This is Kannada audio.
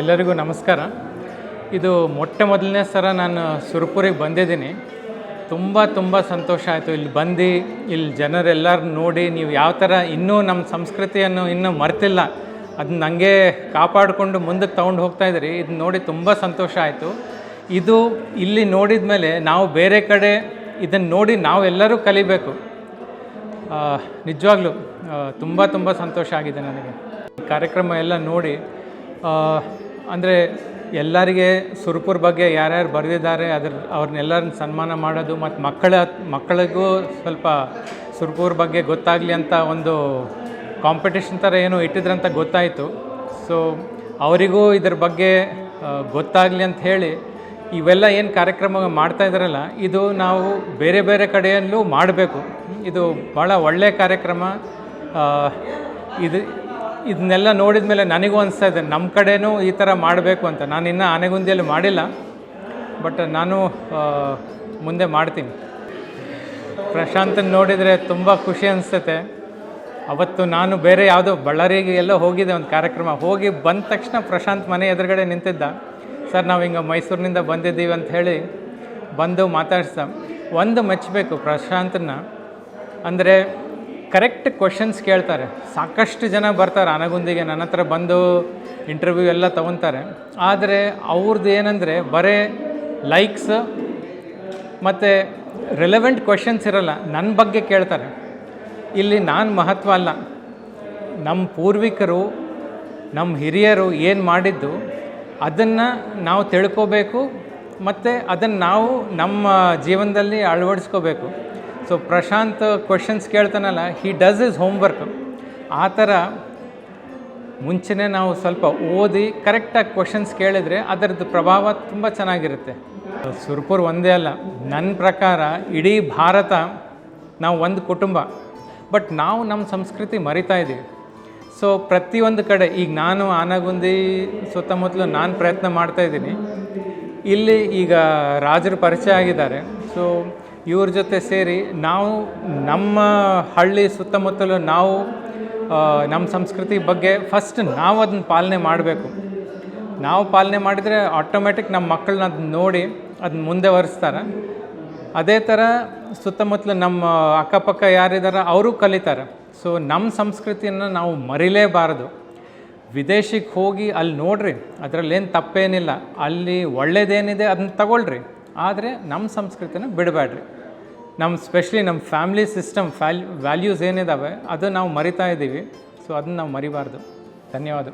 ಎಲ್ಲರಿಗೂ ನಮಸ್ಕಾರ. ಇದು ಮೊಟ್ಟ ಮೊದಲನೇ ಸಲ ನಾನು ಸುರಪುರಿಗೆ ಬಂದಿದ್ದೀನಿ. ತುಂಬ ತುಂಬ ಸಂತೋಷ ಆಯಿತು. ಇಲ್ಲಿ ಬಂದು ಇಲ್ಲಿ ಜನರೆಲ್ಲರೂ ನೋಡಿ ನೀವು ಯಾವ ಥರ ಇನ್ನೂ ನಮ್ಮ ಸಂಸ್ಕೃತಿಯನ್ನು ಇನ್ನೂ ಮರ್ತಿಲ್ಲ. ಅದನ್ನ ಹಂಗೆ ಕಾಪಾಡಿಕೊಂಡು ಮುಂದಕ್ಕೆ ತೊಗೊಂಡು ಹೋಗ್ತಾ ಇದ್ದೀರಿ. ಇದು ನೋಡಿ ತುಂಬ ಸಂತೋಷ ಆಯಿತು. ಇದು ಇಲ್ಲಿ ನೋಡಿದ ಮೇಲೆ ನಾವು ಬೇರೆ ಕಡೆ ಇದನ್ನು ನೋಡಿ ನಾವೆಲ್ಲರೂ ಕಲಿಬೇಕು. ನಿಜವಾಗ್ಲೂ ತುಂಬ ತುಂಬ ಸಂತೋಷ ಆಗಿದೆ ನನಗೆ. ಕಾರ್ಯಕ್ರಮ ಎಲ್ಲ ನೋಡಿ ಅಂದರೆ ಎಲ್ಲರಿಗೆ ಸುರಪುರ ಬಗ್ಗೆ ಯಾರ್ಯಾರು ಬರೆದಿದ್ದಾರೆ, ಅದ್ರ ಅವ್ರನ್ನೆಲ್ಲರನ್ನ ಸನ್ಮಾನ ಮಾಡೋದು ಮತ್ತು ಮಕ್ಕಳ, ಮಕ್ಕಳಿಗೂ ಸ್ವಲ್ಪ ಸುರಪುರ ಬಗ್ಗೆ ಗೊತ್ತಾಗಲಿ ಅಂತ ಒಂದು ಕಾಂಪಿಟೇಷನ್ ಥರ ಏನೋ ಇಟ್ಟಿದ್ರಂತ ಗೊತ್ತಾಯಿತು. ಸೊ ಅವರಿಗೂ ಇದ್ರ ಬಗ್ಗೆ ಗೊತ್ತಾಗಲಿ ಅಂತ ಹೇಳಿ ಇವೆಲ್ಲ ಏನು ಕಾರ್ಯಕ್ರಮ ಮಾಡ್ತಾ ಇದ್ದಾರಲ್ಲ, ಇದು ನಾವು ಬೇರೆ ಬೇರೆ ಕಡೆಯಲ್ಲೂ ಮಾಡಬೇಕು. ಇದು ಭಾಳ ಒಳ್ಳೆಯ ಕಾರ್ಯಕ್ರಮ. ಇದು ಇದನ್ನೆಲ್ಲ ನೋಡಿದ ಮೇಲೆ ನನಗೂ ಅನಿಸ್ತಾ ಇದೆ ನಮ್ಮ ಕಡೆನೂ ಈ ಥರ ಮಾಡಬೇಕು ಅಂತ. ನಾನು ಇನ್ನೂ ಆನೆಗುಂದಿಯಲ್ಲಿ ಮಾಡಿಲ್ಲ, ಬಟ್ ನಾನು ಮುಂದೆ ಮಾಡ್ತೀನಿ. ಪ್ರಶಾಂತನ ನೋಡಿದರೆ ತುಂಬ ಖುಷಿ ಅನಿಸ್ತೈತೆ. ಅವತ್ತು ನಾನು ಬೇರೆ ಯಾವುದೋ ಬಳ್ಳಾರಿಗೆ ಎಲ್ಲೋ ಹೋಗಿದ್ದೆ ಒಂದು ಕಾರ್ಯಕ್ರಮ. ಹೋಗಿ ಬಂದ ತಕ್ಷಣ ಪ್ರಶಾಂತ್ ಮನೆ ಎದುರುಗಡೆ ನಿಂತಿದ್ದ. ಸರ್, ನಾವು ಹಿಂಗೆ ಮೈಸೂರಿನಿಂದ ಬಂದಿದ್ದೀವಿ ಅಂತ ಹೇಳಿ ಬಂದು ಮಾತಾಡ್ಸ ಒಂದು ಮೆಚ್ಚಬೇಕು ಪ್ರಶಾಂತನ. ಅಂದರೆ ಕರೆಕ್ಟ್ ಕ್ವಶನ್ಸ್ ಕೇಳ್ತಾರೆ. ಸಾಕಷ್ಟು ಜನ ಬರ್ತಾರೆ. ಅನಗುಂದಿಗೆ ನನ್ನ ಹತ್ರ ಬಂದು ಇಂಟರ್ವ್ಯೂ ಎಲ್ಲ ತೊಗೊತಾರೆ. ಆದರೆ ಅವ್ರದ್ದು ಏನಂದರೆ ಬರೇ ಲೈಕ್ಸ್ ಮತ್ತು ರಿಲೆವೆಂಟ್ ಕ್ವಶನ್ಸ್ ಇರಲ್ಲ. ನನ್ನ ಬಗ್ಗೆ ಕೇಳ್ತಾರೆ. ಇಲ್ಲಿ ನಾನು ಮಹತ್ವ ಅಲ್ಲ. ನಮ್ಮ ಪೂರ್ವಿಕರು ನಮ್ಮ ಹಿರಿಯರು ಏನು ಮಾಡಿದ್ದು, ಅದನ್ನು ನಾವು ತಿಳ್ಕೋಬೇಕು ಮತ್ತು ಅದನ್ನು ನಾವು ನಮ್ಮ ಜೀವನದಲ್ಲಿ ಅಳವಡಿಸ್ಕೋಬೇಕು. ಸೊ ಪ್ರಶಾಂತ್ ಕ್ವಶನ್ಸ್ ಕೇಳ್ತಾನಲ್ಲ ಹಿ ಡಸ್ ಇಸ್ ಹೋಮ್ವರ್ಕ್ ಆ ಥರ ಮುಂಚೆನೇ ನಾವು ಸ್ವಲ್ಪ ಓದಿ ಕರೆಕ್ಟಾಗಿ ಕ್ವಶನ್ಸ್ ಕೇಳಿದರೆ ಅದರದ್ದು ಪ್ರಭಾವ ತುಂಬ ಚೆನ್ನಾಗಿರುತ್ತೆ. ಸುರ್ಪುರ್ ಒಂದೇ ಅಲ್ಲ ನನ್ನ ಪ್ರಕಾರ ಇಡೀ ಭಾರತ ನಾವು ಒಂದು ಕುಟುಂಬ. ಬಟ್ ನಾವು ನಮ್ಮ ಸಂಸ್ಕೃತಿ ಮರಿತಾ ಇದ್ದೀವಿ ಸೊ ಪ್ರತಿಯೊಂದು ಕಡೆ, ಈಗ ನಾನು ಆನಗುಂದಿ ಸುತ್ತಮುತ್ತಲು ನಾನು ಪ್ರಯತ್ನ ಮಾಡ್ತಾಯಿದ್ದೀನಿ ಇಲ್ಲಿ ಈಗ ರಾಜರು ಪರಿಚಯ ಆಗಿದ್ದಾರೆ. ಸೊ ಇವ್ರ ಜೊತೆ ಸೇರಿ ನಾವು ನಮ್ಮ ಹಳ್ಳಿ ಸುತ್ತಮುತ್ತಲು ನಾವು ನಮ್ಮ ಸಂಸ್ಕೃತಿ ಬಗ್ಗೆ ಫಸ್ಟ್ ನಾವು ಅದನ್ನ ಪಾಲನೆ ಮಾಡಬೇಕು. ನಾವು ಪಾಲನೆ ಮಾಡಿದರೆ ಆಟೋಮೆಟಿಕ್ ನಮ್ಮ ಮಕ್ಕಳನ್ನ ಅದನ್ನ ನೋಡಿ ಅದನ್ನ ಮುಂದೆ ಒರೆಸ್ತಾರೆ ಅದೇ ಥರ ಸುತ್ತಮುತ್ತಲು ನಮ್ಮ ಅಕ್ಕಪಕ್ಕ ಯಾರಿದ್ದಾರೆ ಅವರು ಕಲಿತಾರೆ. ಸೊ ನಮ್ಮ ಸಂಸ್ಕೃತಿಯನ್ನು ನಾವು ಮರಿಲೇಬಾರದು. ವಿದೇಶಕ್ಕೆ ಹೋಗಿ ಅಲ್ಲಿ ನೋಡ್ರಿ, ಅದರಲ್ಲೇನು ತಪ್ಪೇನಿಲ್ಲ. ಅಲ್ಲಿ ಒಳ್ಳೇದೇನಿದೆ ಅದನ್ನ ತಗೊಳ್ರಿ. ಆದರೆ ನಮ್ಮ ಸಂಸ್ಕೃತಿನ ಬಿಡಬೇಡ್ರಿ ನಮ್ಮ ಸ್ಪೆಷಲಿ ನಮ್ಮ ಫ್ಯಾಮ್ಲಿ ಸಿಸ್ಟಮ್ ಫ್ಯಾಲ್ ವ್ಯಾಲ್ಯೂಸ್ ಏನಿದ್ದಾವೆ ಅದು ನಾವು ಮರಿತಾ ಇದ್ದೀವಿ ಸೊ ಅದನ್ನ ನಾವು ಮರಿಬಾರ್ದು. ಧನ್ಯವಾದ